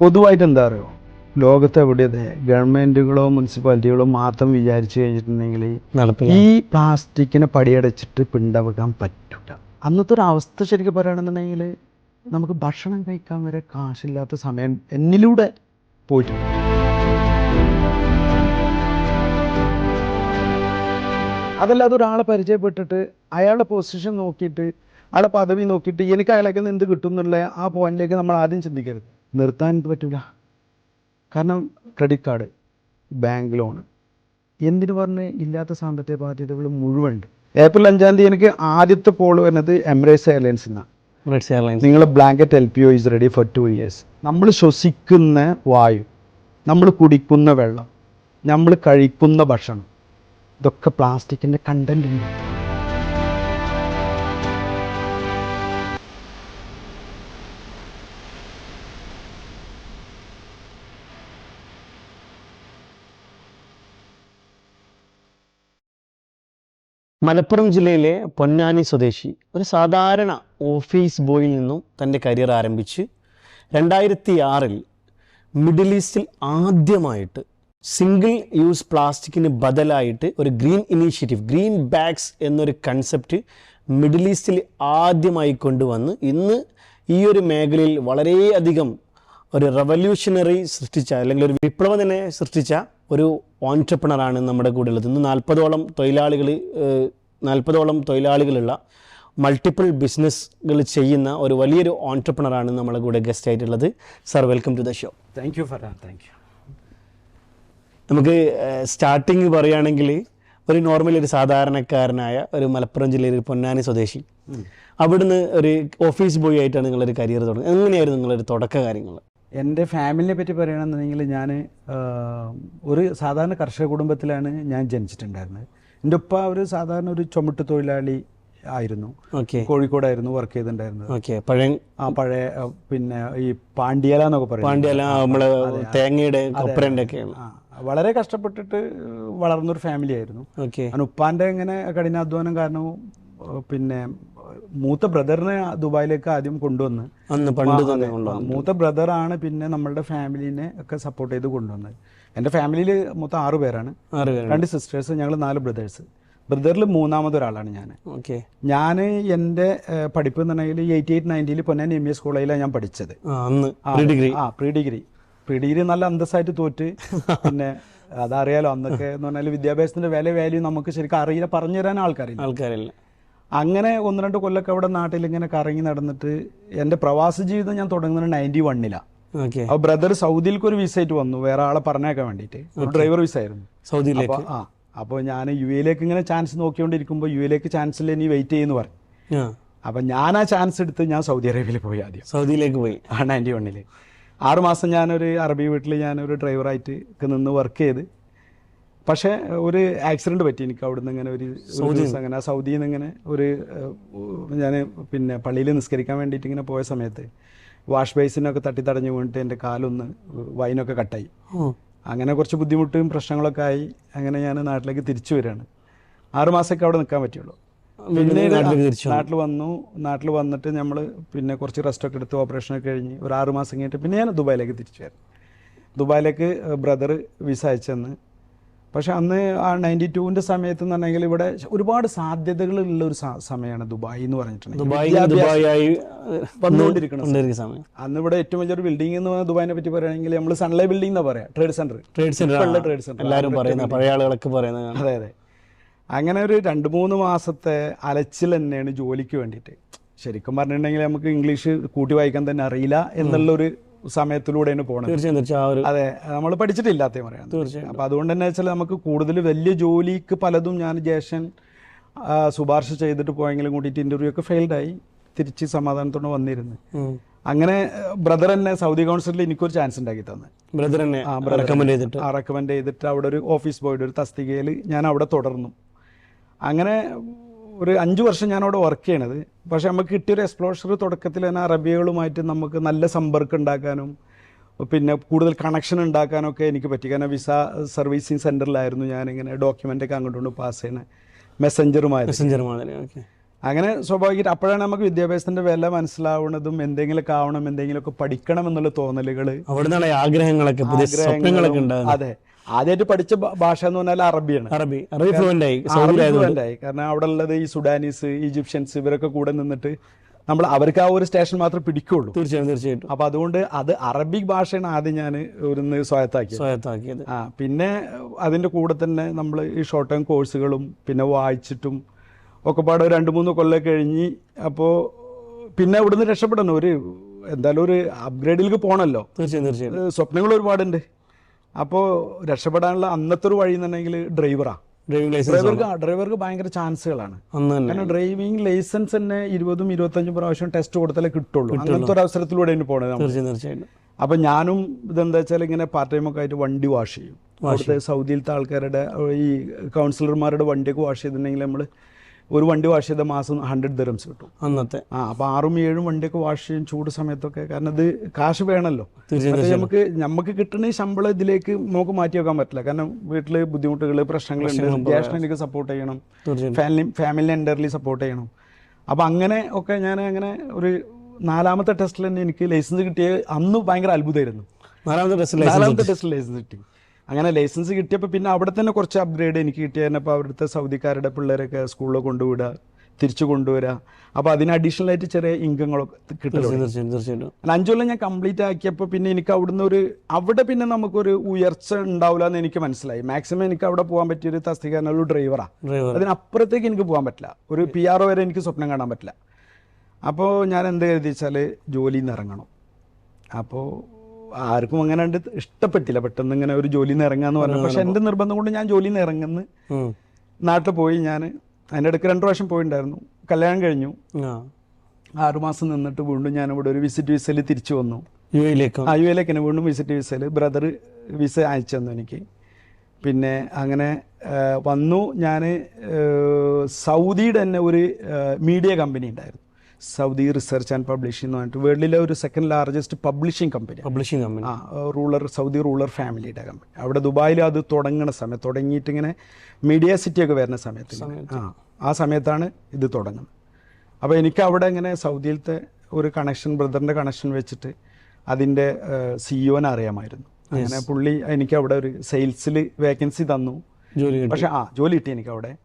പൊതുവായിട്ട് എന്താ പറയുക ലോകത്ത് എവിടെയതെ ഗവൺമെന്റുകളോ മുനിസിപ്പാലിറ്റികളോ മാത്രം വിചാരിച്ചു കഴിഞ്ഞിട്ടുണ്ടെങ്കിൽ ഈ പ്ലാസ്റ്റിക്കിനെ പടിയടച്ചിട്ട് പിണ്ടവെക്കാൻ പറ്റൂല. അന്നത്തെ ഒരു അവസ്ഥ ശരിക്കും പറയുകയാണെന്നുണ്ടെങ്കിൽ നമുക്ക് ഭക്ഷണം കഴിക്കാൻ വരെ കാശില്ലാത്ത സമയം എന്നിലൂടെ പോയിട്ടുണ്ട് അതല്ലാതെ ഒരാളെ പരിചയപ്പെട്ടിട്ട് അയാളുടെ പൊസിഷൻ നോക്കിയിട്ട് അയാളുടെ പദവി നോക്കിയിട്ട് എനിക്ക് അയാളൊക്കെ എന്ത് കിട്ടും എന്നുള്ള ആ പോയിന്റിലേക്ക് നമ്മൾ ആദ്യം ചിന്തിക്കരുത്. നിർത്താൻ പറ്റില്ല കാരണം ക്രെഡിറ്റ് കാർഡ് ബാങ്ക് ലോൺ എന്തിനു പറഞ്ഞ് ഇല്ലാത്ത സാമ്പത്തിക ബാധ്യതകൾ മുഴുവൻ ഉണ്ട് ഏപ്രിൽ അഞ്ചാം തീയതി എനിക്ക് ആദ്യത്തെ പോൾ വരുന്നത് എമിറേറ്റ്സ് എയർലൈൻസിൽ നിന്നാണ് നിങ്ങൾ blanket L P O is ready for two years നമ്മൾ ശ്വസിക്കുന്ന വായു നമ്മൾ കുടിക്കുന്ന വെള്ളം നമ്മൾ കഴിക്കുന്ന ഭക്ഷണം ഇതൊക്കെ പ്ലാസ്റ്റിക്കിന്റെ കണ്ടന്റ് ഉണ്ട് മലപ്പുറം ജില്ലയിലെ പൊന്നാനി സ്വദേശി ഒരു സാധാരണ ഓഫീസ് ബോയിൽ നിന്നും തന്റെ കരിയർ ആരംഭിച്ച് രണ്ടായിരത്തി ആറിൽ മിഡിൽ ഈസ്റ്റിൽ ആദ്യമായിട്ട് സിംഗിൾ യൂസ് പ്ലാസ്റ്റിക്കിന് ബദലായിട്ട് ഒരു ഗ്രീൻ ഇനീഷ്യേറ്റീവ് ഗ്രീൻ ബാഗ്സ് എന്നൊരു കൺസെപ്റ്റ് മിഡിൽ ഈസ്റ്റിൽ ആദ്യമായി കൊണ്ടുവന്ന് ഇന്ന് ഈ ഒരു മേഖലയിൽ വളരെയധികം ഒരു റവല്യൂഷണറി സൃഷ്ടിച്ച അല്ലെങ്കിൽ ഒരു വിപ്ലവം തന്നെ സൃഷ്ടിച്ച ഒരു ഓൺട്രപ്രണറാണ് നമ്മുടെ കൂടെ ഉള്ളത് ഇന്ന് നാൽപ്പതോളം തൊഴിലാളികൾ നാൽപ്പതോളം തൊഴിലാളികളുള്ള മൾട്ടിപ്പിൾ ബിസിനസ്സുകൾ ചെയ്യുന്ന ഒരു വലിയൊരു ഓൺട്രപ്രണറാണ് നമ്മുടെ കൂടെ ഗസ്റ്റ് ആയിട്ടുള്ളത്. Sir welcome to the show thank you for thank you നമുക്ക് സ്റ്റാർട്ടിങ് പറയുകയാണെങ്കിൽ ഒരു നോർമൽ ഒരു സാധാരണക്കാരനായ ഒരു മലപ്പുറം ജില്ലയിൽ ഒരു പൊന്നാനി സ്വദേശി. അവിടുന്ന് ഒരു ഓഫീസ് ബോയ് ആയിട്ടാണ് നിങ്ങളൊരു കരിയർ തുടങ്ങുന്നത്. എങ്ങനെയായിരുന്നു നിങ്ങളൊരു തുടക്ക കാര്യങ്ങൾ? എന്റെ ഫാമിലിനെ പറ്റി പറയുകയാണെന്നുണ്ടെങ്കിൽ ഞാൻ ഒരു സാധാരണ കർഷക കുടുംബത്തിലാണ് ഞാൻ ജനിച്ചിട്ടുണ്ടായിരുന്നത്. എന്റെ ഉപ്പ ഒരു സാധാരണ ഒരു ചുമട്ട് തൊഴിലാളി ആയിരുന്നു. കോഴിക്കോടായിരുന്നു വർക്ക് ചെയ്തിട്ടുണ്ടായിരുന്നത്. ഓക്കെ. പഴയ ആ പഴയ പിന്നെ ഈ പാണ്ഡ്യാല എന്നൊക്കെ പറയും. പാണ്ഡ്യാല നമ്മളെ തേങ്ങയുടെ വളരെ കഷ്ടപ്പെട്ടിട്ട് വളർന്നൊരു ഫാമിലി ആയിരുന്നു. ഉപ്പാന്റെ ഇങ്ങനെ കഠിനാധ്വാനം കാരണവും പിന്നെ മൂത്ത ബ്രദറിനെ ദുബായിലേക്ക് ആദ്യം കൊണ്ടുവന്ന് മൂത്ത ബ്രദറാണ് പിന്നെ നമ്മളുടെ ഫാമിലിനെ ഒക്കെ സപ്പോർട്ട് ചെയ്ത് കൊണ്ടുവന്നത്. എന്റെ ഫാമിലിയിൽ മൊത്തം ആറ് പേരാണ്. രണ്ട് സിസ്റ്റേഴ്സ് ഞങ്ങൾ നാല് ബ്രദേഴ്സ് ബ്രദറിൽ മൂന്നാമതൊരാളാണ് ഞാൻ ഓക്കെ. ഞാൻ എന്റെ പഠിപ്പ് എന്ന് പറഞ്ഞാൽ എയ്റ്റി എയ്റ്റ് നയന്റിയിൽ പൊന്നാൻ എം എസ് കോളേജിലാണ് ഞാൻ പഠിച്ചത്. ആ അന്ന് പ്രീ ഡിഗ്രി ആ പ്രീ ഡിഗ്രി പ്രീ ഡിഗ്രി നല്ല അന്തസ്സായിട്ട് തോറ്റ്. പിന്നെ അതറിയാലോ അന്നൊക്കെ എന്ന് പറഞ്ഞാൽ വിദ്യാഭ്യാസത്തിന്റെ വില വാല്യൂ നമുക്ക് ശരിക്കും അറിയില്ല പറഞ്ഞു തരാൻ ആൾക്കാരില്ല. ആൾക്കാരില്ല. അങ്ങനെ ഒന്ന് രണ്ട് കൊല്ലൊക്കെ അവിടെ നാട്ടിൽ ഇങ്ങനെ കറങ്ങി നടന്നിട്ട് എന്റെ പ്രവാസ ജീവിതം ഞാൻ തുടങ്ങുന്നത് നയന്റി വണ്ണിലാണ് അപ്പോൾ ബ്രദർ സൗദിയിലേക്ക് ഒരു വിസ ആയിട്ട് വന്നു. വേറെ ആളെ പറഞ്ഞേക്കാൻ വേണ്ടിയിട്ട്. ഒരു ഡ്രൈവർ വിസ ആയിരുന്നു. സൗദിയിലേക്ക്? ആ അപ്പോൾ ഞാൻ യു എയിലേക്ക് ഇങ്ങനെ ചാൻസ് നോക്കിക്കൊണ്ടിരിക്കുമ്പോൾ യു എയിലേക്ക് ചാൻസ് ഇല്ല ഇനി വെയിറ്റ് ചെയ്യുന്നു പറഞ്ഞു അപ്പൊ അപ്പം ഞാൻ ആ ചാൻസ് എടുത്ത് ഞാൻ സൗദി അറേബ്യയിൽ പോയി ആദ്യം. സൗദിയിലേക്ക് പോയി? ആ നയന്റി വണ്ണിൽ ആറുമാസം ഞാനൊരു അറബി വീട്ടിൽ ഞാനൊരു ഡ്രൈവറായിട്ട് നിന്ന് വർക്ക് ചെയ്ത്. പക്ഷേ ഒരു ആക്സിഡന്റ് പറ്റി എനിക്ക് അവിടുന്ന് ഇങ്ങനെ ഒരു ഒരു ദിവസം അങ്ങനെ ആ സൗദിയിൽ നിന്ന് ഇങ്ങനെ ഒരു ഞാൻ പിന്നെ പള്ളിയിൽ നിസ്കരിക്കാൻ വേണ്ടിയിട്ട് ഇങ്ങനെ പോയ സമയത്ത് വാഷ് ബേസിനൊക്കെ തട്ടി തടഞ്ഞു വീണിട്ട് എന്റെ കാലൊന്ന് വൈനൊക്കെ കട്ടായി. അങ്ങനെ കുറച്ച് ബുദ്ധിമുട്ടും പ്രശ്നങ്ങളൊക്കെ ആയി. അങ്ങനെ ഞാൻ നാട്ടിലേക്ക് തിരിച്ചു വരികയാണ്. ആറുമാസമൊക്കെ അവിടെ നിൽക്കാൻ പറ്റുള്ളൂ. പിന്നെ നാട്ടിൽ വന്നു. നാട്ടിൽ വന്നിട്ട് നമ്മൾ പിന്നെ കുറച്ച് റെസ്റ്റൊക്കെ എടുത്ത് ഓപ്പറേഷനൊക്കെ കഴിഞ്ഞ് ഒരു ആറുമാസം കഴിഞ്ഞിട്ട് പിന്നെ ഞാൻ ദുബായിലേക്ക് തിരിച്ചു വരാം. ദുബായിലേക്ക് ബ്രദർ വിസ അയച്ചെന്ന് പക്ഷെ അന്ന് ആ നയന്റി ടുവിന്റെ സമയത്ത് എന്ന് പറഞ്ഞെങ്കിൽ ഇവിടെ ഒരുപാട് സാധ്യതകളുള്ള ഒരു സമയമാണ് ദുബായ് എന്ന് പറഞ്ഞിട്ടുണ്ടെങ്കിൽ. അന്ന് ഇവിടെ ഏറ്റവും വലിയൊരു ബിൽഡിംഗ് എന്ന് പറഞ്ഞാൽ ദുബായിനെ പറ്റി പറയുകയാണെങ്കിൽ നമ്മൾ സൺലൈ ബിൽഡിംഗ് എന്നാ പറയാം trade centre trade centre trade centre എല്ലാവരും പറയുന്ന പഴയ ആളുകളൊക്കെ പറയുന്നത് അതെ അതെ. അങ്ങനെ ഒരു രണ്ട് മൂന്ന് മാസത്തെ അലച്ചിൽ തന്നെയാണ് ജോലിക്ക് വേണ്ടിയിട്ട്. ശരിക്കും പറഞ്ഞിട്ടുണ്ടെങ്കിൽ നമുക്ക് ഇംഗ്ലീഷ് കൂട്ടി വായിക്കാൻ തന്നെ അറിയില്ല എന്നുള്ളൊരു സമയത്തിലൂടെയാണ് പോണത്. തീർച്ചയായും തീർച്ചയായും. അതെ നമ്മൾ പഠിച്ചിട്ടില്ല അത്തേ പറയാം തീർച്ചയായും. അപ്പൊ അതുകൊണ്ട് തന്നെ വെച്ചാൽ നമുക്ക് കൂടുതൽ വലിയ ജോലിക്ക് പലതും ഞാൻ ജേഷൻ ശുപാർശ ചെയ്തിട്ട് പോയെങ്കിലും കൂട്ടിയിട്ട് ഇന്റർവ്യൂ ഒക്കെ ഫെയിൽഡായി തിരിച്ച് സമാധാനത്തോടെ വന്നിരുന്നു. അങ്ങനെ ബ്രദർ തന്നെ സൗദി കൗൺസിലിൽ എനിക്കൊരു ചാൻസ് ഉണ്ടാക്കി തന്നെ. ബ്രദർ തന്നെ ആ, റെക്കമെൻഡ് ചെയ്തിട്ട്. റെക്കമെൻഡ് ചെയ്തിട്ട് അവിടെ ഒരു ഓഫീസ് ബോയുടെ ഒരു തസ്തികയിൽ ഞാൻ അവിടെ തുടർന്നു. അങ്ങനെ ഒരു അഞ്ച് വർഷം ഞാൻ അവിടെ വർക്ക് ചെയ്യണത്. പക്ഷേ നമുക്ക് കിട്ടിയൊരു എക്സ്പ്ലോഷർ തുടക്കത്തിൽ തന്നെ അറബികളുമായിട്ട് നമുക്ക് നല്ല സമ്പർക്കം ഉണ്ടാക്കാനും പിന്നെ കൂടുതൽ കണക്ഷൻ ഉണ്ടാക്കാനൊക്കെ എനിക്ക് പറ്റി. കാരണം വിസ സർവീസിങ് സെന്ററിലായിരുന്നു ഞാനിങ്ങനെ ഡോക്യുമെന്റ് ഒക്കെ അങ്ങോട്ട് കൊണ്ട് പാസ് മെസ്സഞ്ചറുമായിരുന്നു മെസ്സഞ്ചറുമായി മാതിരി അങ്ങനെ സ്വാഭാവികമായിട്ട് അപ്പോഴാണ് നമുക്ക് വിദ്യാഭ്യാസത്തിന്റെ വില മനസ്സിലാവുന്നതും എന്തെങ്കിലുമൊക്കെ ആവണം എന്തെങ്കിലുമൊക്കെ പഠിക്കണം എന്നുള്ള തോന്നലുകൾ അവിടെ നിന്നുള്ള ആഗ്രഹങ്ങളൊക്കെ അതെ. ആദ്യമായിട്ട് പഠിച്ച ഭാഷ എന്ന് പറഞ്ഞാൽ അറബിയാണ്. അറബി. അറബി ഫ്ലുവന്റ് ആയി അറബി ആയി. കാരണം അവിടെ ഉള്ളത് ഈ സുഡാനീസ് ഈജിപ്ഷ്യൻസ് ഇവരൊക്കെ കൂടെ നിന്നിട്ട് നമ്മൾ അവർക്ക് ആ ഒരു സ്റ്റേഷൻ മാത്രമേ പിടിക്കുള്ളൂ. തീർച്ചയായും തീർച്ചയായിട്ടും. അപ്പൊ അതുകൊണ്ട് അത് അറബിക് ഭാഷയാണ് ആദ്യം ഞാൻ ഒരു സ്വായത്താക്കി സ്വായത്താക്കിയത്. ആ പിന്നെ അതിന്റെ കൂടെ തന്നെ നമ്മൾ ഈ ഷോർട്ട് ടേം കോഴ്സുകളും പിന്നെ വായിച്ചിട്ടും ഒക്കെ പാടെ രണ്ട് മൂന്ന് കൊല്ലം കഴിഞ്ഞ് അപ്പോൾ പിന്നെ ഇവിടുന്ന് രക്ഷപ്പെടണം. ഒരു എന്തായാലും ഒരു അപ്ഗ്രേഡിലേക്ക് പോകണമല്ലോ തീർച്ചയായും തീർച്ചയായും. സ്വപ്നങ്ങൾ ഒരുപാടുണ്ട്. അപ്പോൾ രക്ഷപ്പെടാനുള്ള അന്നത്തെ ഒരു വഴി എന്നുണ്ടെങ്കിൽ ഡ്രൈവറാണ് ഡ്രൈവിംഗ് ലൈസൻസ് ഡ്രൈവർക്ക് ഡ്രൈവർക്ക് ഭയങ്കര ചാൻസുകളാണ്. കാരണം ഡ്രൈവിംഗ് ലൈസൻസ് തന്നെ ഇരുപതും ഇരുപത്തഞ്ചും പ്രാവശ്യം ടെസ്റ്റ് കൊടുത്താലേ കിട്ടുള്ളൂ. അങ്ങനത്തെ ഒരു അവസരത്തിലൂടെ പോണത് അപ്പൊ ഞാനും ഇതെന്താ വെച്ചാൽ ഇങ്ങനെ പാർട്ട് ടൈം ഒക്കെ ആയിട്ട് വണ്ടി വാഷ് ചെയ്യും. അവിടുത്തെ സൗദിയിലത്തെ ആൾക്കാരുടെ ഈ കൗൺസിലർമാരുടെ വണ്ടിയൊക്കെ വാഷ് ചെയ്തിട്ടുണ്ടെങ്കിൽ നമ്മൾ ഒരു വണ്ടി വാഷ് ചെയ്ത മാസം ഹൺഡ്രഡ് ദിറംസ് കിട്ടും. അന്നത്തെ. ആ അപ്പൊ ആറും ഏഴും വണ്ടിയൊക്കെ വാഷ് ചെയ്യും ചൂട് സമയത്തൊക്കെ. കാരണം ഇത് കാശ് വേണമല്ലോ നമുക്ക് നമുക്ക് കിട്ടുന്ന ശമ്പളം ഇതിലേക്ക് നമുക്ക് മാറ്റി വെക്കാൻ പറ്റില്ല. കാരണം വീട്ടിൽ ബുദ്ധിമുട്ടുകൾ പ്രശ്നങ്ങളുണ്ട് ജ്യേഷ്ഠൻ എനിക്ക് സപ്പോർട്ട് ചെയ്യണം. ഫാമിലി ഫാമിലി എൻഡർലി സപ്പോർട്ട് ചെയ്യണം. അപ്പോൾ അങ്ങനെ ഒക്കെ ഞാൻ അങ്ങനെ ഒരു നാലാമത്തെ ടെസ്റ്റിൽ തന്നെ എനിക്ക് ലൈസൻസ് കിട്ടിയ അന്ന് ഭയങ്കര അത്ഭുതമായിരുന്നു. നാലാമത്തെ നാലാമത്തെ ടെസ്റ്റിൽ ലൈസൻസ് കിട്ടി. അങ്ങനെ ലൈസൻസ് കിട്ടിയപ്പോൾ പിന്നെ അവിടെ തന്നെ കുറച്ച് അപ്ഗ്രേഡ് എനിക്ക് കിട്ടിയപ്പോൾ അവിടുത്തെ സൗദിക്കാരുടെ പിള്ളേരൊക്കെ സ്കൂളിൽ കൊണ്ടുവിടുക തിരിച്ചു കൊണ്ടുവരിക. അപ്പോൾ അതിന് അഡീഷണൽ ആയിട്ട് ചെറിയ ഇൻകങ്ങളൊക്കെ കിട്ടും അഞ്ചു കൊല്ലം ഞാൻ കംപ്ലീറ്റ് ആക്കിയപ്പോൾ പിന്നെ എനിക്ക് അവിടുന്ന് ഒരു അവിടെ പിന്നെ നമുക്കൊരു ഉയർച്ച ഉണ്ടാവില്ല എന്ന് എനിക്ക് മനസ്സിലായി. മാക്സിമം എനിക്ക് അവിടെ പോകാൻ തസ്തിക ഒരു ഡ്രൈവറാണ് ഡ്രൈവർ അതിനപ്പുറത്തേക്ക് എനിക്ക് പോകാൻ പറ്റില്ല. ഒരു പി ആർ വരെ എനിക്ക് സ്വപ്നം കാണാൻ പറ്റില്ല. അപ്പോൾ ഞാൻ എന്ത് കരുതി വെച്ചാൽ ജോലിയിൽ നിന്ന് ഇറങ്ങണം. അപ്പോൾ ആർക്കും അങ്ങനെ കണ്ട് ഇഷ്ടപ്പെട്ടില്ല. പെട്ടെന്ന് ഇങ്ങനെ ഒരു ജോലി നിന്ന് ഇറങ്ങാന്ന് പറഞ്ഞു. പക്ഷെ എന്റെ നിർബന്ധം കൊണ്ട് ഞാൻ ജോലി നിന്ന് ഇറങ്ങുന്നു. നാട്ടിൽ പോയി ഞാൻ അതിന്റെ അടുക്ക് രണ്ട് പ്രാവശ്യം പോയിട്ടുണ്ടായിരുന്നു കല്യാണം കഴിഞ്ഞു. ആറുമാസം നിന്നിട്ട് വീണ്ടും ഞാൻ ഇവിടെ ഒരു വിസിറ്റ് വിസയിൽ തിരിച്ചു വന്നു. യു എയിലേക്ക്? ആ യു എയിലേക്ക് തന്നെ വീണ്ടും വിസിറ്റ് വിസയിൽ ബ്രദർ വിസ അയച്ചു തന്നു എനിക്ക്. പിന്നെ അങ്ങനെ വന്നു. ഞാൻ സൗദിയുടെ തന്നെ ഒരു മീഡിയ കമ്പനി ഉണ്ടായിരുന്നു. സൗദി റിസർച്ച് ആൻഡ് പബ്ലിഷിംഗ് എന്ന് പറഞ്ഞിട്ട് വേൾഡിലെ ഒരു second largest publishing company publishing company ആ റൂളർ സൗദി റൂളർ ഫാമിലിയുടെ കമ്പനി അവിടെ ദുബായിൽ അത് തുടങ്ങുന്ന സമയത്ത് തുടങ്ങിയിട്ട് ഇങ്ങനെ മീഡിയ സിറ്റി ഒക്കെ വരുന്ന സമയത്ത് ആ ആ സമയത്താണ് ഇത് തുടങ്ങുന്നത്. അപ്പോൾ എനിക്ക് അവിടെ ഇങ്ങനെ സൗദിയിലത്തെ ഒരു കണക്ഷൻ ബ്രദറിന്റെ കണക്ഷൻ വെച്ചിട്ട് അതിന്റെ സിഇഒനെ അറിയാമായിരുന്നു. അങ്ങനെ പുള്ളി എനിക്ക് അവിടെ ഒരു സെയിൽസിൽ വേക്കൻസി തന്നു. ജോലി പക്ഷേ ആ ജോലി കിട്ടി എനിക്ക് അവിടെ.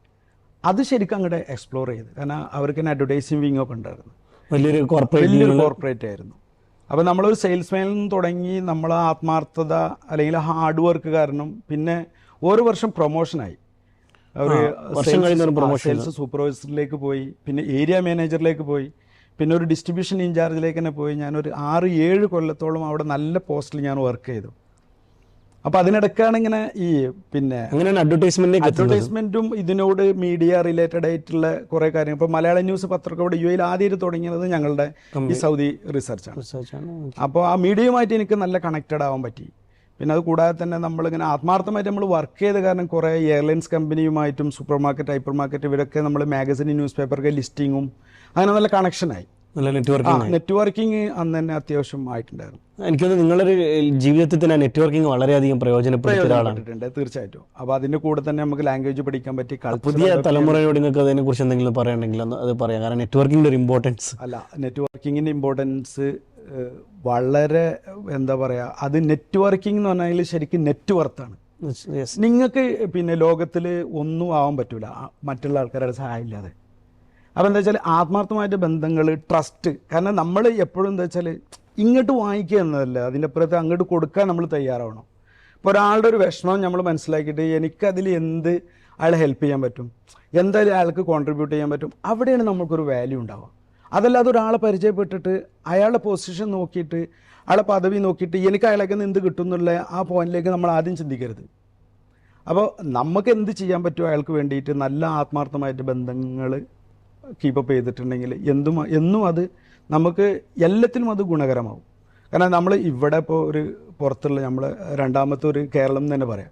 അത് ശരിക്കും അങ്ങോട്ട് എക്സ്പ്ലോർ ചെയ്ത്. കാരണം അവർക്ക് തന്നെ അഡ്വർടൈസിങ് വിങ് ഒക്കെ ഉണ്ടായിരുന്നു. വലിയൊരു കോർപ്പറേറ്റ് വലിയൊരു കോർപ്പറേറ്റ് ആയിരുന്നു. അപ്പോൾ നമ്മളൊരു സെയിൽസ്മാനിൽ നിന്ന് തുടങ്ങി നമ്മൾ ആത്മാർത്ഥത അല്ലെങ്കിൽ ഹാർഡ് വർക്ക് കാരണം പിന്നെ ഓരോ വർഷം പ്രൊമോഷനായി പ്രൊമോഷൻ സെയിൽസ് സൂപ്പർവൈസറിലേക്ക് പോയി പിന്നെ ഏരിയ മാനേജറിലേക്ക് പോയി പിന്നെ ഒരു ഡിസ്ട്രിബ്യൂഷൻ ഇൻചാർജിലേക്ക് തന്നെ പോയി. ഞാനൊരു ആറ് ഏഴ് കൊല്ലത്തോളം അവിടെ നല്ല പോസ്റ്റിൽ ഞാൻ വർക്ക് ചെയ്തു. അപ്പോൾ അതിനിടയ്ക്കാണ് ഇങ്ങനെ ഈ പിന്നെ അങ്ങനെയാണ് അഡ്വർടൈസ്മെന്റും ഇതിനോട് മീഡിയ റിലേറ്റഡ് ആയിട്ടുള്ള കുറെ കാര്യങ്ങൾ. ഇപ്പൊ മലയാള ന്യൂസ് പത്രക്കോട് യു എയിൽ ആദ്യം തുടങ്ങിയത് ഞങ്ങളുടെ ഈ സൗദി റിസർച്ചാണ്. അപ്പോൾ ആ മീഡിയയുമായിട്ട് എനിക്ക് നല്ല കണക്റ്റഡ് ആവാൻ പറ്റി. പിന്നെ അത് കൂടാതെ തന്നെ നമ്മളിങ്ങനെ ആത്മാർത്ഥമായിട്ട് നമ്മൾ വർക്ക് ചെയ്ത കാരണം കുറേ എയർലൈൻസ് കമ്പനിയുമായിട്ടും സൂപ്പർ മാർക്കറ്റ് ഹൈപ്പർ മാർക്കറ്റ് ഇവരൊക്കെ നമ്മൾ മാഗസിൻ ന്യൂസ് പേപ്പറൊക്കെ ലിസ്റ്റിങ്ങും അങ്ങനെ നല്ല കണക്ഷനായി നല്ല നെറ്റ്വർക്കിംഗ് നെറ്റ്വർക്കിംഗ് അന്ന് തന്നെ അത്യാവശ്യം ആയിട്ടുണ്ടായിരുന്നു. എനിക്കൊന്ന് നിങ്ങളൊരു ജീവിതത്തിൽ തന്നെ നെറ്റ്വർക്കിംഗ് വളരെയധികം പ്രയോജനപ്പെടുത്തിയ ഒരാളാണ്. പ്രയോജനപ്പെട്ടിട്ടുണ്ട് തീർച്ചയായിട്ടും. അപ്പോൾ അതിന്റെ കൂടെ തന്നെ നമുക്ക് ലാംഗ്വേജ് പഠിക്കാൻ പറ്റി പുതിയ തലമുറയോട് നിങ്ങൾക്ക് അതിനെ കുറിച്ച് എന്തെങ്കിലും പറയണമെങ്കിൽ ഒന്ന് അത് പറയാം. കാരണം നെറ്റ്വർക്കിന്റെ ഒരു ഇമ്പോർട്ടൻസ് അല്ല നെറ്റ്വർക്കിങ്ങിന്റെ ഇമ്പോർട്ടൻസ് വളരെ എന്താ പറയുക അത് നെറ്റ്വർക്കിംഗ് എന്ന് പറഞ്ഞാൽ ശരിക്കും നെറ്റ്വർത്താണ് യെസ്. നിങ്ങൾക്ക് പിന്നെ ലോകത്തിൽ ഒന്നും ആവാൻ പറ്റൂല. മറ്റുള്ള ആൾക്കാരുടെ സഹായം ഇല്ലാതെ. അപ്പോൾ എന്താ വെച്ചാൽ ആത്മാർത്ഥമായിട്ട് ബന്ധങ്ങൾ ട്രസ്റ്റ് കാരണം നമ്മൾ എപ്പോഴും എന്താ വെച്ചാൽ ഇങ്ങോട്ട് വാങ്ങിക്കുക എന്നതല്ല. അതിന്റെ അപ്പുറത്ത് അങ്ങോട്ട് കൊടുക്കാൻ നമ്മൾ തയ്യാറാവണം. ഇപ്പോൾ ഒരാളുടെ ഒരു വിഷമം നമ്മൾ മനസ്സിലാക്കിയിട്ട് എനിക്കതിൽ എന്ത് അയാളെ ഹെൽപ്പ് ചെയ്യാൻ പറ്റും? എന്തായാലും അയാൾക്ക് കോൺട്രിബ്യൂട്ട് ചെയ്യാൻ പറ്റും? അവിടെയാണ് നമുക്കൊരു വാല്യൂ ഉണ്ടാവുക. അതല്ലാതെ ഒരാളെ പരിചയപ്പെട്ടിട്ട് അയാളുടെ പൊസിഷൻ നോക്കിയിട്ട് അയാളെ പദവി നോക്കിയിട്ട് എനിക്ക് അയാളൊക്കെ എന്ത് കിട്ടും എന്നുള്ള ആ പോയിന്റിലേക്ക് നമ്മൾ ആദ്യം ചിന്തിക്കരുത്. അപ്പോൾ നമുക്ക് എന്ത് ചെയ്യാൻ പറ്റുമോ അയാൾക്ക് വേണ്ടിയിട്ട് നല്ല ആത്മാർത്ഥമായിട്ട് ബന്ധങ്ങൾ കീപ്പപ്പ് ചെയ്തിട്ടുണ്ടെങ്കിൽ എന്തും എന്നും അത് നമുക്ക് എല്ലാത്തിലും അത് ഗുണകരമാവും. കാരണം നമ്മൾ ഇവിടെ ഇപ്പോൾ ഒരു പുറത്തുള്ള നമ്മൾ രണ്ടാമത്തെ ഒരു കേരളം എന്ന് തന്നെ പറയാം.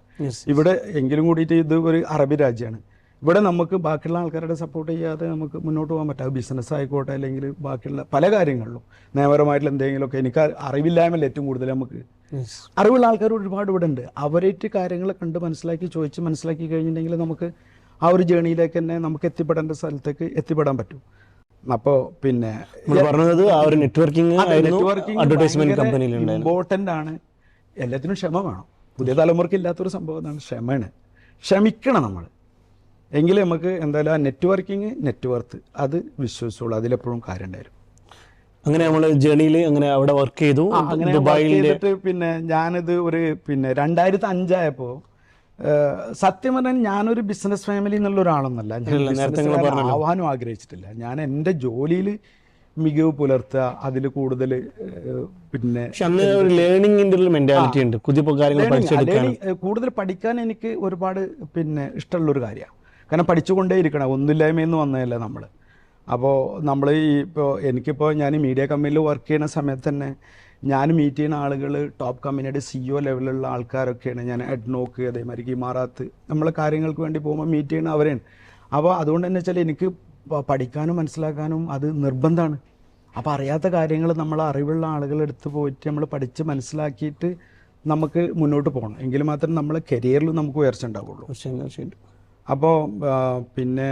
ഇവിടെ എങ്കിലും കൂടിയിട്ട് ഇത് ഒരു അറബി രാജ്യമാണ്. ഇവിടെ നമുക്ക് ബാക്കിയുള്ള ആൾക്കാരുടെ സപ്പോർട്ട് ചെയ്യാതെ നമുക്ക് മുന്നോട്ട് പോകാൻ പറ്റാം ബിസിനസ് ആയിക്കോട്ടെ അല്ലെങ്കിൽ ബാക്കിയുള്ള പല കാര്യങ്ങളിലും. നിയമപരമായിട്ടുള്ള എന്തെങ്കിലുമൊക്കെ എനിക്ക് അറിവില്ലായ്മല്ല ഏറ്റവും കൂടുതൽ നമുക്ക് അറിവുള്ള ആൾക്കാർ ഒരുപാട് ഇവിടെ ഉണ്ട്. അവരായിട്ട് കാര്യങ്ങൾ കണ്ട് മനസ്സിലാക്കി ചോദിച്ച് മനസ്സിലാക്കി കഴിഞ്ഞിട്ടുണ്ടെങ്കിൽ നമുക്ക് ആ ഒരു ജേണിയിലേക്ക് തന്നെ നമുക്ക് എത്തിപ്പെടേണ്ട സ്ഥലത്തേക്ക് എത്തിപ്പെടാൻ പറ്റും. അപ്പോൾ പിന്നെ പറഞ്ഞത് ആ ഒരു നെറ്റ്വർക്കിംഗ് അഡ്വർടൈസ്മെന്റ് കമ്പനിയിൽ ഇമ്പോർട്ടന്റ് ആണ്. എല്ലാത്തിനും ക്ഷമ വേണം. പുതിയ തലമുറയ്ക്ക് ഇല്ലാത്തൊരു സംഭവമാണ് ക്ഷമയാണ്. ക്ഷമിക്കണം നമ്മൾ എങ്കിലും നമുക്ക് എന്തായാലും ആ നെറ്റ്വർക്കിംഗ് നെറ്റ്വർത്ത് അത് വിശ്വസിച്ചോളൂ അതിലെപ്പോഴും കാര്യം ഉണ്ടായിരുന്നു. അങ്ങനെ നമ്മൾ ജേണിയിൽ അങ്ങനെ അവിടെ വർക്ക് ചെയ്തു. അങ്ങനെ പിന്നെ ഞാനിത് ഒരു പിന്നെ രണ്ടായിരത്തി അഞ്ചായപ്പോൾ സത്യം പറഞ്ഞാൽ ഞാനൊരു ബിസിനസ് ഫാമിലി എന്നുള്ള ഒരാളൊന്നല്ല ഞാൻ ആവാനും ആഗ്രഹിച്ചിട്ടില്ല. ഞാൻ എന്റെ ജോലിയിൽ മികവ് പുലർത്തുക അതിൽ കൂടുതൽ പിന്നെ മെന്റാലിറ്റി ഉണ്ട്. പുതിയ കൂടുതൽ പഠിക്കാൻ എനിക്ക് ഒരുപാട് പിന്നെ ഇഷ്ടമുള്ളൊരു കാര്യമാണ്. കാരണം പഠിച്ചുകൊണ്ടേ ഇരിക്കണം ഒന്നുമില്ലായ്മയെന്ന് വന്നതല്ലേ നമ്മൾ അപ്പോൾ നമ്മൾ ഈ ഇപ്പോൾ എനിക്കിപ്പോൾ ഞാൻ മീഡിയ കമ്പനിയിൽ വർക്ക് ചെയ്യുന്ന സമയത്ത് തന്നെ ഞാൻ മീറ്റ് ചെയ്യുന്ന ആളുകൾ ടോപ്പ് കമ്പനിയുടെ സിഇഒ ലെവലിലുള്ള ആൾക്കാരൊക്കെയാണ്. ഞാൻ അഡ്നോക്ക് അതേമാതിരി ഇമാറാത്ത്. നമ്മൾ കാര്യങ്ങൾക്ക് വേണ്ടി പോകുമ്പോൾ മീറ്റ് ചെയ്യുന്ന അവരെയാണ്. അപ്പോൾ അതുകൊണ്ട് തന്നെ വെച്ചാൽ എനിക്ക് പഠിക്കാനും മനസ്സിലാക്കാനും അത് നിർബന്ധമാണ് അപ്പോൾ അറിയാത്ത കാര്യങ്ങൾ നമ്മൾ അറിവുള്ള ആളുകളെ എടുത്ത് പോയിട്ട് നമ്മൾ പഠിച്ച് മനസ്സിലാക്കിയിട്ട് നമുക്ക് മുന്നോട്ട് പോകണം. എങ്കിൽ മാത്രമേ നമ്മൾ കരിയറിൽ നമുക്ക് ഉയർച്ച ഉണ്ടാവുള്ളൂ. തീർച്ചയായിട്ടും അപ്പോൾ പിന്നെ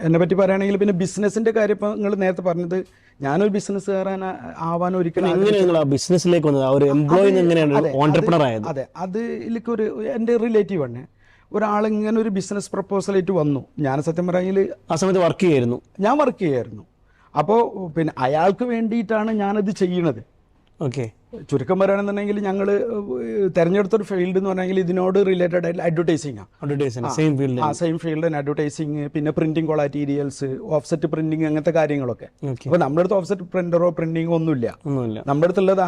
എന്നെ പറ്റി പറയുകയാണെങ്കിൽ പിന്നെ ബിസിനസ്സിന്റെ കാര്യം ഇപ്പോൾ നിങ്ങൾ നേരത്തെ പറഞ്ഞത് ഞാനൊരു ബിസിനസ്സുകാരൻ ആവാൻ ഒരിക്കലും എങ്ങനെയാണ് ആ ബിസിനസ്സിലേക്ക് വന്നത്? ആ ഒരു എംപ്ലോയി എങ്ങനെയാണ് ഓണ്ടർപ്രണർ ആയത്? അതെ അതിലേക്ക് ഒരു എന്റെ റിലേറ്റീവ് ആണ്. ഒരാളിങ്ങനെ ഒരു ബിസിനസ് പ്രപ്പോസൽ ആയിട്ട് വന്നു. ഞാൻ സത്യം പറഞ്ഞാൽ ആ സമയത്ത് വർക്ക് ചെയ്യായിരുന്നു. ഞാൻ വർക്ക് ചെയ്യായിരുന്നു. അപ്പോൾ പിന്നെ അയാൾക്ക് വേണ്ടിയിട്ടാണ് ഞാനത് ചെയ്യണത്. ഓക്കെ. ചുരുക്കം പറയുകയാണെന്നുണ്ടെങ്കിൽ ഞങ്ങൾ തിരഞ്ഞെടുത്തൊരു ഫീൽഡ് എന്ന് പറഞ്ഞെങ്കിൽ ഇതിനോട് റിലേറ്റഡ് ആയിട്ട് അഡ്വർടൈസിംഗ് ആണ് സെയിം ഫീൽഡ് ആ സെയിം ഫീൽഡ് അഡ്വർടൈസിങ് പിന്നെ പ്രിന്റിംഗ് കൊളാറ്റീരിയൽസ് ഓഫ്സെറ്റ് പ്രിന്റിംഗ് അങ്ങനത്തെ കാര്യങ്ങളൊക്കെ. അപ്പൊ അപ്പോൾ നമ്മുടെ അടുത്ത് ഓഫ്സെറ്റ് പ്രിന്ററോ പ്രിന്റിംഗോ ഒന്നുമില്ല. നമ്മുടെ അടുത്തുള്ളത്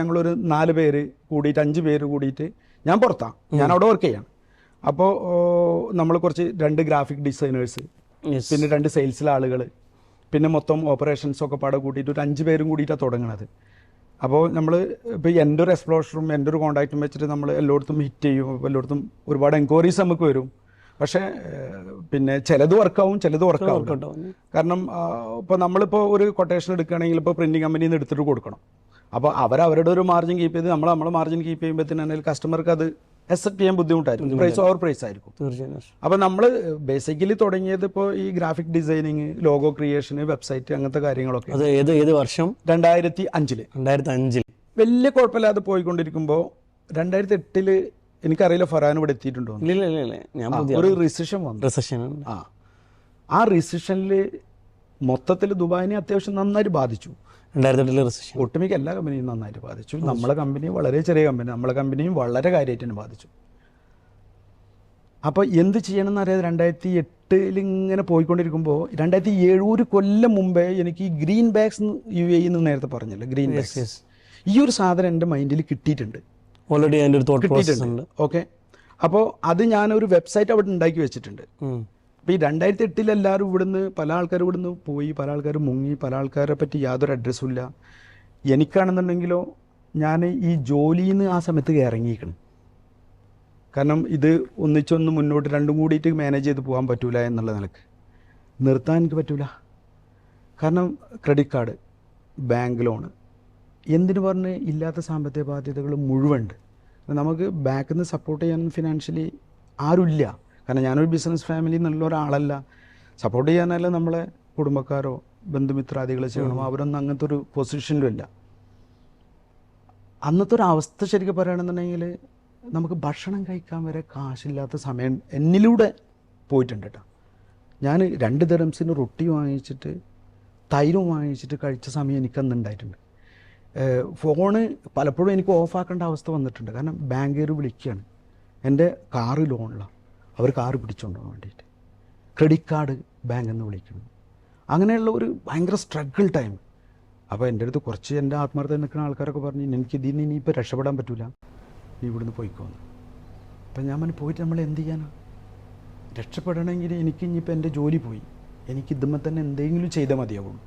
ഞങ്ങൾ ഒരു നാല് പേര് കൂടിയിട്ട് അഞ്ച് പേര് കൂടിയിട്ട് ഞാൻ പുറത്താണ് ഞാൻ അവിടെ വർക്ക് ചെയ്യാണ് അപ്പോൾ നമ്മൾ കുറച്ച് രണ്ട് ഗ്രാഫിക് ഡിസൈനേഴ്സ് പിന്നെ രണ്ട് സെയിൽസിലെ ആളുകൾ പിന്നെ മൊത്തം ഓപ്പറേഷൻസ് ഒക്കെ പാടെ കൂട്ടിയിട്ട് ഒരു അഞ്ച് പേരും കൂടിയിട്ടാണ് തുടങ്ങണത്. അപ്പോൾ നമ്മൾ ഇപ്പോൾ എന്റെ ഒരു എക്സ്പ്ലോഷറും എന്റെ ഒരു കോൺടാക്റ്റും വെച്ചിട്ട് നമ്മൾ എല്ലായിടത്തും ഹിറ്റ് ചെയ്യും എല്ലായിടത്തും ഒരുപാട് എൻക്വയറീസ് നമുക്ക് വരും. പക്ഷേ പിന്നെ ചിലത് വർക്കാവും ചിലത് വർക്കാവും കാരണം ഇപ്പോൾ നമ്മളിപ്പോൾ ഒരു കൊട്ടേഷൻ എടുക്കുകയാണെങ്കിൽ ഇപ്പോൾ പ്രിന്റിങ് കമ്പനിയിൽ നിന്ന് എടുത്തിട്ട് കൊടുക്കണം. അപ്പോൾ അവർ അവരുടെ ഒരു മാർജിൻ കീപ്പ് ചെയ്ത് നമ്മൾ നമ്മളെ മാർജിൻ കീപ്പ് ചെയ്യുമ്പോഴത്തേനാണെങ്കിൽ കസ്റ്റമർക്ക് അത് അക്സെപ്റ്റ് ചെയ്യാൻ ബുദ്ധിമുട്ടായിരിക്കും. പ്രൈസ് ഓവർ പ്രൈസ് ആയിരിക്കും. തീർച്ചയായും അപ്പോൾ നമ്മൾ ബേസിക്കലി തുടങ്ങിയത് ഇപ്പോൾ ഈ ഗ്രാഫിക് ഡിസൈനിങ് ലോഗോ ക്രിയേഷന് വെബ്സൈറ്റ് അങ്ങനത്തെ കാര്യങ്ങളൊക്കെ. അത് ഏത് ഏത് വർഷം? രണ്ടായിരത്തി അഞ്ചിൽ രണ്ടായിരത്തി അഞ്ചിൽ വലിയ കുഴപ്പമില്ലാതെ പോയിക്കൊണ്ടിരിക്കുമ്പോൾ രണ്ടായിരത്തി എട്ടിൽ എനിക്കറിയില്ല ഫറാൻ ഇവിടെ എത്തിയിട്ടുണ്ടോ ഒരു റിസിഷൻ വന്നു. റിസഷൻ ആ. ആ റിസിഷനിൽ മൊത്തത്തിൽ ദുബായിനെ അത്യാവശ്യം നന്നായിട്ട് ബാധിച്ചു. രണ്ടായിരത്തി എട്ടിലെ റിസഷൻ ഒട്ടുമിക്ക എല്ലാ കമ്പനിയും നന്നായിട്ട് ബാധിച്ചു. നമ്മളെ കമ്പനി വളരെ ചെറിയ കമ്പനി നമ്മളെ കമ്പനിയും വളരെ കാര്യമായിട്ട് തന്നെ ബാധിച്ചു. അപ്പോൾ എന്ത് ചെയ്യണം എന്നറിയാതെ രണ്ടായിരത്തി എട്ടിൽ ഇങ്ങനെ പോയിക്കൊണ്ടിരിക്കുമ്പോൾ രണ്ടായിരത്തി ഏഴൂര് ഒരു കൊല്ലം മുമ്പേ എനിക്ക് ഈ ഗ്രീൻ ബാഗ്സ് യു എ എന്ന് നേരത്തെ പറഞ്ഞല്ലോ? ഗ്രീൻ ബാഗ്സ് ഈ ഒരു സാധനം എന്റെ മൈൻഡിൽ കിട്ടിയിട്ടുണ്ട്. ഓൾറെഡി അതിന്റെ ഒരു കിട്ടിയിട്ടുണ്ട്. ഓക്കെ അപ്പോൾ അത് ഞാനൊരു വെബ്സൈറ്റ് അവിടെ ഉണ്ടാക്കി വെച്ചിട്ടുണ്ട്. അപ്പോൾ ഈ രണ്ടായിരത്തി എട്ടിൽ എല്ലാവരും ഇവിടുന്ന് പല ആൾക്കാരും ഇവിടുന്ന് പോയി പല ആൾക്കാരും മുങ്ങി പല ആൾക്കാരെ പറ്റി യാതൊരു അഡ്രസ്സും ഇല്ല. എനിക്കാണെന്നുണ്ടെങ്കിലോ ഞാൻ ഈ ജോലിയിൽ നിന്ന് ആ സമയത്ത് ഇറങ്ങിയിരിക്കണം. കാരണം ഇത് ഒന്നിച്ചൊന്ന് മുന്നോട്ട് രണ്ടും കൂടിയിട്ട് മാനേജ് ചെയ്ത് പോകാൻ പറ്റൂല എന്നുള്ള നിലയ്ക്ക്. നിർത്താൻ എനിക്ക് പറ്റൂല. കാരണം ക്രെഡിറ്റ് കാർഡ് ബാങ്ക് ലോണ് എന്തിനു പറഞ്ഞ് ഇല്ലാത്ത സാമ്പത്തിക ബാധ്യതകൾ മുഴുവൻ ഉണ്ട്. നമുക്ക് ബാക്കിൽ നിന്ന് സപ്പോർട്ട് ചെയ്യാൻ ഫിനാൻഷ്യലി ആരുമില്ല. കാരണം ഞാനൊരു ബിസിനസ് ഫാമിലി എന്നുള്ള ഒരാളല്ല. സപ്പോർട്ട് ചെയ്യാനല്ല നമ്മളെ കുടുംബക്കാരോ ബന്ധുമിത്രാദികൾ ചെയ്യണമോ അവരൊന്നും അങ്ങനത്തെ ഒരു പൊസിഷനിലും ഇല്ല. അന്നത്തെ ഒരു അവസ്ഥ ശരിക്കും പറയുകയാണെന്നുണ്ടെങ്കിൽ നമുക്ക് ഭക്ഷണം കഴിക്കാൻ വരെ കാശില്ലാത്ത സമയം എന്നിലൂടെ പോയിട്ടുണ്ട് കേട്ടോ. ഞാൻ രണ്ട് തരംസിന് റൊട്ടി വാങ്ങിച്ചിട്ട് തൈരും വാങ്ങിച്ചിട്ട് കഴിച്ച സമയം എനിക്കന്ന് ഉണ്ടായിട്ടുണ്ട്. ഫോണ് പലപ്പോഴും എനിക്ക് ഓഫാക്കേണ്ട അവസ്ഥ വന്നിട്ടുണ്ട്. കാരണം ബാങ്കുകാർ വിളിക്കുകയാണ്. എന്റെ കാറ് ലോണിലാണ് അവർ കാറ് പിടിച്ചുകൊണ്ട് പോകാൻ വേണ്ടിയിട്ട്. ക്രെഡിറ്റ് കാർഡ് ബാങ്ക് എന്ന് വിളിക്കുന്നു. അങ്ങനെയുള്ള ഒരു ഭയങ്കര സ്ട്രഗിൾ ടൈം അപ്പോൾ എന്റെ അടുത്ത് കുറച്ച് എന്റെ ആത്മാർത്ഥ നിൽക്കുന്ന ആൾക്കാരൊക്കെ പറഞ്ഞു എനിക്ക് ഇതിൽ നിന്ന് ഇനിയിപ്പോൾ രക്ഷപ്പെടാൻ പറ്റില്ല നീ ഇവിടുന്ന് പോയിക്കോന്ന്. അപ്പം ഞാൻ പറഞ്ഞു പോയിട്ട് നമ്മൾ എന്ത് ചെയ്യാനാണ് രക്ഷപ്പെടണമെങ്കിൽ എനിക്ക് ഇനിയിപ്പോൾ എന്റെ ജോലി പോയി. എനിക്ക് ഇതുമ്പോൾ തന്നെ എന്തെങ്കിലും ചെയ്താൽ മതിയാവുള്ളൂ.